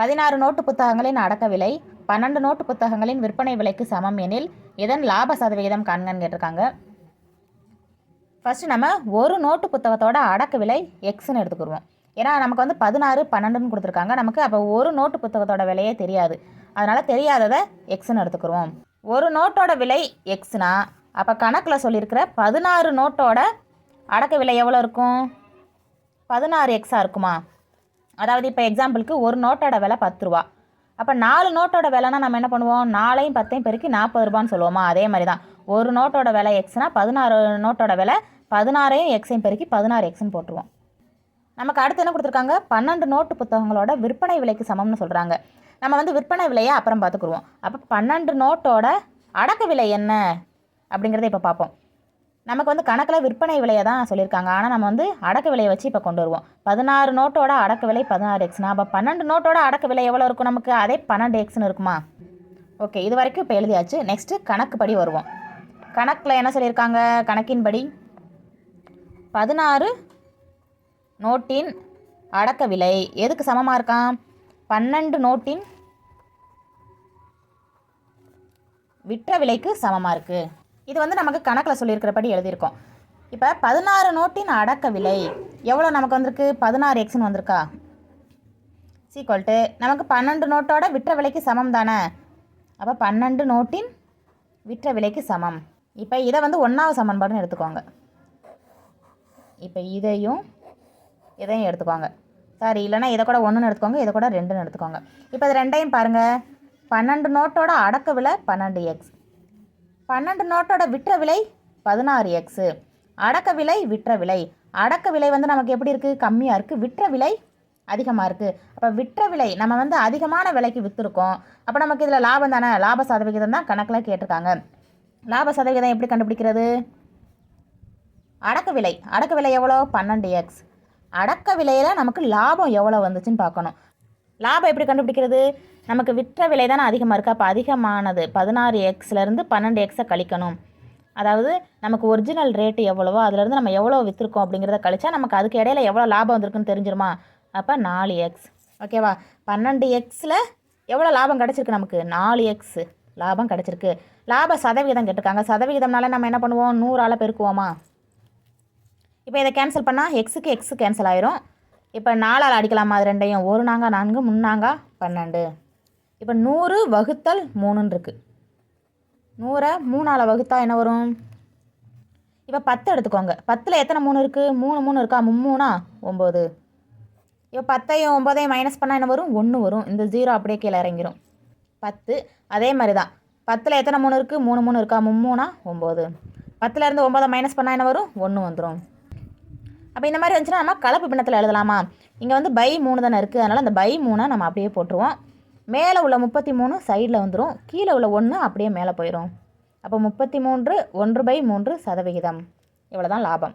பதினாறு நோட்டு புத்தகங்களின் அடக்க விலை பன்னெண்டு நோட்டு புத்தகங்களின் விற்பனை விலைக்கு சமம் எனில் இதன் லாப சதவிகிதம் காண்கன்னு கேட்டிருக்காங்க. ஃபஸ்ட்டு நம்ம ஒரு நோட்டு புத்தகத்தோட அடக்க விலை எக்ஸ்ன்னு எடுத்துக்கிடுவோம். ஏன்னா நமக்கு வந்து பதினாறு பன்னெண்டுன்னு கொடுத்துருக்காங்க. நமக்கு அப்போ ஒரு நோட்டு புத்தகத்தோட விலையே தெரியாது. அதனால் தெரியாததை எக்ஸ்னு எடுத்துக்கிடுவோம். ஒரு நோட்டோட விலை எக்ஸ்னா அப்போ கணக்கில் சொல்லியிருக்கிற பதினாறு நோட்டோட அடக்க விலை எவ்வளோ இருக்கும்? பதினாறு எக்ஸாக இருக்குமா? அதாவது இப்போ எக்ஸாம்பிளுக்கு ஒரு நோட்டோட விலை பத்து ரூபா. அப்போ நாலு நோட்டோட விலைனா நம்ம என்ன பண்ணுவோம்? நாலையும் பத்தையும் பெருக்கி நாற்பது ரூபான்னு சொல்லுவோமா? அதே மாதிரி தான் ஒரு நோட்டோட விலை எக்ஸ்னா பதினாறு நோட்டோட விலை பதினாறையும் எக்ஸையும் பெருக்கி பதினாறு எக்ஸ்னு போட்டுருவோம். நமக்கு அடுத்து என்ன கொடுத்துருக்காங்க? பன்னெண்டு நோட்டு புத்தகங்களோட விற்பனை விலைக்கு சமம்னு சொல்கிறாங்க நம்ம வந்து விற்பனை விலையை அப்புறம் பார்த்துக்குருவோம். அப்போ பன்னெண்டு நோட்டோட அடக்க விலை என்ன? அப்படிங்கிறத இப்போ பார்ப்போம். நமக்கு வந்து கணக்கில் விற்பனை விலையை தான் சொல்லியிருக்காங்க. ஆனால் நம்ம வந்து அடக்க விலையை வச்சு இப்போ கொண்டு வருவோம். பதினாறு நோட்டோட அடக்க விலை பதினாறு எக்ஸ்னா அப்போ பன்னெண்டு நோட்டோட அடக்க விலை எவ்வளோ இருக்கும் நமக்கு? அதே பன்னெண்டு எக்ஸ்னு இருக்குமா? ஓகே இது வரைக்கும் இப்போ எழுதியாச்சு. நெக்ஸ்ட்டு கணக்குப்படி வருவோம். கணக்கில் என்ன சொல்லியிருக்காங்க? கணக்கின்படி பதினாறு நோட்டின் அடக்க விலை. எதுக்கு சமமாக இருக்கான் பன்னெண்டு நோட்டின் விற்ற விலைக்கு சமமாக இருக்குது இது வந்து நமக்கு கணக்கில் சொல்லியிருக்கிறபடி எழுதியிருக்கோம். இப்போ பதினாறு நோட்டின் அடக்க விலை எவ்வளோ நமக்கு வந்திருக்கு? பதினாறு எக்ஸ்னு வந்திருக்கா? சீக்வல்ட்டு நமக்கு பன்னெண்டு நோட்டோட விற்ற விலைக்கு சமம் தானே? அப்போ பன்னெண்டு நோட்டின் விற்ற விலைக்கு சமம். இப்போ இதை வந்து ஒன்றாவது சமன்பாடுன்னு எடுத்துக்கோங்க. இப்போ இதையும் இதையும் எடுத்துக்கோங்க. சாரி இல்லைன்னா இதை கூட ஒன்றுன்னு எடுத்துக்கோங்க இதை கூட ரெண்டுன்னு எடுத்துக்கோங்க. இப்போ இது ரெண்டையும் பாருங்கள் பன்னெண்டு நோட்டோட அடக்க விலை பன்னெண்டு எக்ஸ் பன்னெண்டு நோட்டோட விற்ற விலை பதினாறு எக்ஸு அடக்க விலை விற்ற விலை. அடக்க விலை வந்து நமக்கு எப்படி இருக்குது கம்மியாக இருக்குது விற்ற விலை அதிகமாக இருக்குது அப்போ விற்ற விலை நம்ம வந்து அதிகமான விலைக்கு விற்றுருக்கோம் அப்போ நமக்கு இதில் லாபம் தானே? லாப சதவிகிதம் தான் கணக்கில் கேட்டிருக்காங்க. லாப சதவிகிதம் எப்படி கண்டுபிடிக்கிறது? அடக்க விலை. அடக்க விலை எவ்வளோ? பன்னெண்டு எக்ஸ் அடக்க விலையில் நமக்கு லாபம் எவ்வளோ வந்துச்சுன்னு பார்க்கணும். லாபம் எப்படி கண்டுபிடிக்கிறது? நமக்கு விற்ற விலை தானே அதிகமாக இருக்குது அப்போ அதிகமானது பதினாறு எக்ஸ்லேருந்து பன்னெண்டு எக்ஸை கழிக்கணும். அதாவது நமக்கு ஒரிஜினல் ரேட்டு எவ்வளவோ அதுலேருந்து நம்ம எவ்வளோ விற்றுருக்கோம் அப்படிங்கிறத கழிச்சா நமக்கு அதுக்கு இடையில எவ்வளோ லாபம் வந்திருக்குன்னு தெரிஞ்சிருமா? அப்போ நாலு எக்ஸ் ஓகேவா பன்னெண்டு எக்ஸில் எவ்வளோ லாபம் கிடச்சிருக்கு நமக்கு? நாலு எக்ஸ் லாபம் கிடச்சிருக்கு. லாப சதவிகிதம் கேட்டிருக்காங்க. சதவிகிதம்னால நம்ம என்ன பண்ணுவோம்? நூறால் பெருக்குவோமா? இப்போ இதை கேன்சல் பண்ணால் எக்ஸுக்கு எக்ஸு கேன்சல் ஆயிரும். இப்போ நாலால் அடிக்கலாமா அது ரெண்டையும்? ஒரு நாங்க நான்கு முன்னாங்கா பன்னெண்டு. இப்போ நூறு வகுத்தல் மூணுன்னு இருக்குது நூறை மூணால் வகுத்தா என்ன வரும்? இப்போ பத்து எடுத்துக்கோங்க. பத்தில் எத்தனை மூணு இருக்குது மூணு மூணு இருக்கா? மும்மூணா? ஒம்பது. இப்போ பத்தையும் ஒம்பதையும் மைனஸ் பண்ணால் என்ன வரும்? ஒன்று வரும். இந்த ஜீரோ அப்படியே கீழே இறங்கிரும். பத்து அதே மாதிரி தான் பத்தில் எத்தனை மூணு இருக்குது மூணு மூணு இருக்கா? மும்மூணா? ஒம்பது. பத்துலேருந்து ஒம்பதை மைனஸ் பண்ணால் என்ன வரும்? ஒன்று வந்துடும் அப்போ இந்த மாதிரி வந்துச்சுன்னா நம்ம கலப்பு பின்னத்தில் எழுதலாமா? இங்கே வந்து பை மூணு தானே இருக்குது அதனால் அந்த பை மூணை நம்ம அப்படியே போட்டுருவோம். மேலே உள்ள முப்பத்தி மூணு சைடில் வந்துடும் கீழே உள்ள ஒன்று அப்படியே மேலே போயிடும் அப்போ முப்பத்தி மூன்று ஒன்று பை மூன்று சதவிகிதம். இவ்வளோ தான் லாபம்.